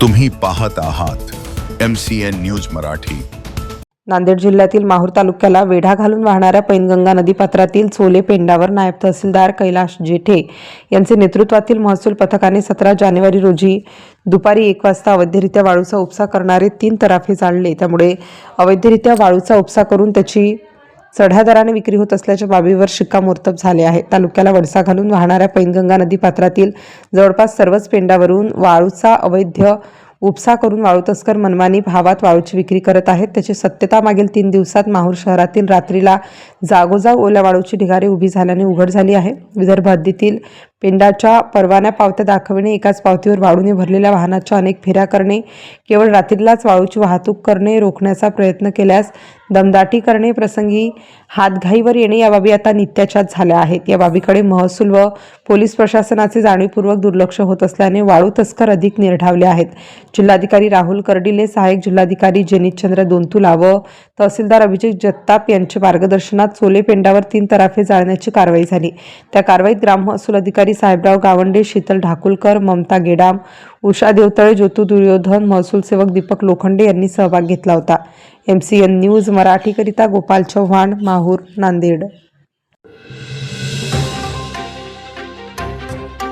तुम्ही पाहत आहात M C N news Marathi. Nanded जिल्ह्यातील माहूर तालुक्याला वेढा घालून वाहणाऱ्या पैनगंगा नदीपात्रातील चोले पेंडावर नायब तहसीलदार कैलाश जेठे यांचे नेतृत्वातील महसूल पथकाने सतरा जानेवारी रोजी दुपारी एक वाजता अवैधरित्या वाळूचा उपसा करणारे तीन तराफे जाळले. त्यामुळे अवैधरित्या वाळूचा उपसा करून त्याची चढ्या दराने विक्री होत असल्याच्या बाबीवर शिक्कामोर्तब झाले आहे. तालुक्याला वडसा घालून वाहणाऱ्या पैनगंगा नदी पात्रातील जवळपास सर्वच पेंडावरून वाळूचा अवैध उपसा करून वाळू तस्कर मनमानी भावात वाळूची विक्री करत आहेत. त्याची सत्यता मागील तीन दिवसात माहूर शहरातील रात्रीला जागोजाग ओल्या वाळूची ढिगारे उभी झाल्याने उघड झाली आहे. विदर्भ हद्दीतील पेंडाच्या परवान्या पावत्या दाखविणे एकाच पावतीवर वाळूने भरलेल्या वाहनाच्या अनेक फेऱ्या करणे केवळ रात्रीलाच वाळूची वाहतूक करणे रोखण्याचा प्रयत्न केल्यास दमदाटी करणे प्रसंगी हातघाईवर येणे या बाबी आता नित्याच्याच झाल्या आहेत. या बाबीकडे महसूल व पोलीस प्रशासनाचे जाणीवपूर्वक दुर्लक्ष होत असल्याने वाळू तस्कर अधिक निर्ढावले आहेत. जिल्हाधिकारी राहुल कर्डिले सहाय्यक जिल्हाधिकारी जेनितचंद्र दोंतुला व तहसीलदार अभिजित जगताप यांच्या मार्गदर्शनात चोले पेंडावर तीन तराफे जाळण्याची कारवाई झाली. त्या कारवाईत ग्राम महसूल अधिकारी साहेबराव गावंडे शीतल ढाकुलकर ममता गेडाम उषा देवतळे ज्योतू दुर्योधन महसूल सेवक दीपक लोखंडे यांनी सहभाग घेतला होता. एम सी एन न्यूज मराठीकरिता गोपाल चव्हाण माहूर नांदेड.